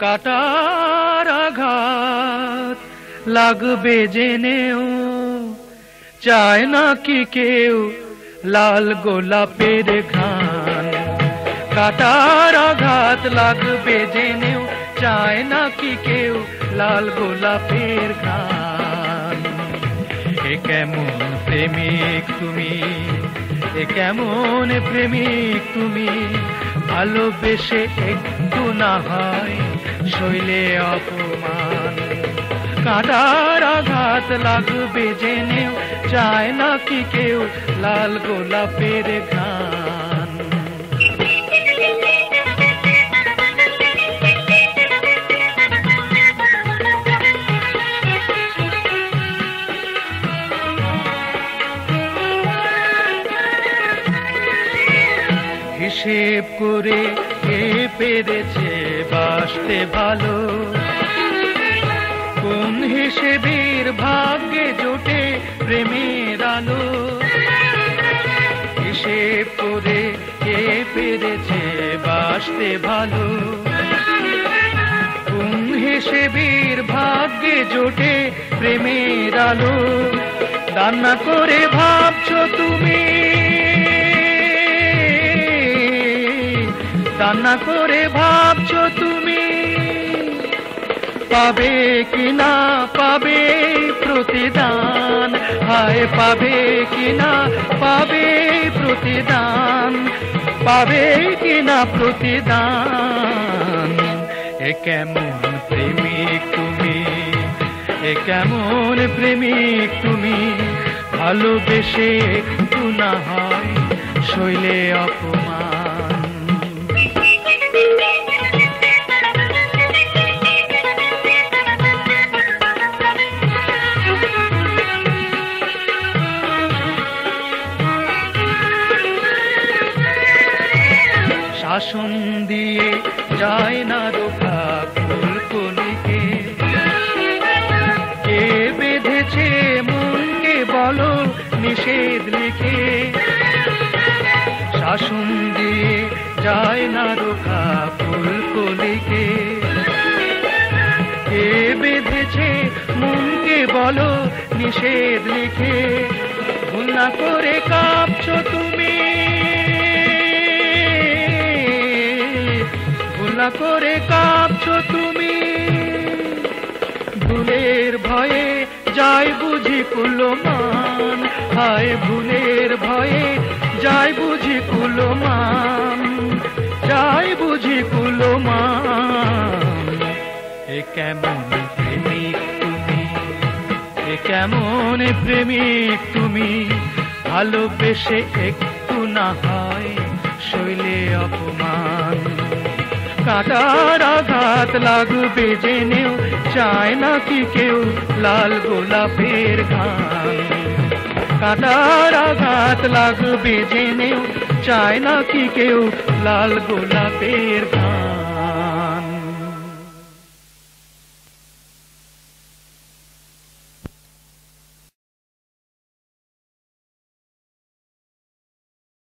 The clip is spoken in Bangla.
কাটার আঘাত লাগবে জেনেও চায় না কি কেউ লাল গোলাপের ঘান কাটার আঘাত লাগবে জেনেও চায় না কি কেউ লাল গোলাপের ঘান এ কেমন প্রেমিক তুমি? এ কেমন প্রেমিক তুমি? ভালোবেসে একটু না হয় শৈলে অপমান। কাঁটার আঘাত লাগবে জেনেও চায় না কি কেউ লাল গোলাপের গান হিসেব করে কে পেরেছে বাসতে ভালো? কোন হিসেবের ভাগ্যে জোটে প্রেমের আলো? হিসেব করে কে পেরেছে বাসতে ভালো? কোন হিসেবের ভাগ্যে জোটে প্রেমের আলো? রান্না করে ভাবছ রান্না করে ভাবছ তুমি? পাবে কিনা পাবে প্রতিদান? হায়, পাবে কিনা পাবে প্রতিদান? পাবে কিনা প্রতিদান? এ কেমন প্রেমিক তুমি? এ কেমন প্রেমিক তুমি? ভালোবেসে না হয় শৈলে অপমান শাসন দিয়ে যায় না রোখা ফুলকলিকে কে বেঁধেছে মনকে বলো নিষেধ লিখে। শাসন দিয়ে যায় না রোখা ফুলকলিকে কে বেঁধেছে মনকে বলো নিষেধ লিখে। ভুল না করে কাঁপছো তুমি। ভুলা করে কাঁপছো তুমি। ভুলের ভয়ে যাই বুঝি কুলমান। হায়, ভুলের ভয়ে যাই বুঝি কুলমান। যাই বুঝি কুলমান। এ কেমন প্রেমিক তুমি? এ কেমন প্রেমিক তুমি? ভালোবেসে একটু না হয় শৈলে অপমান। কাটার আঘাত লাগবে জেনেও চায় না কি কেউ লাল গোলাপের গান কাটার আঘাত লাগবে জেনেও চায় না কি কেউ লাল গোলাপের গান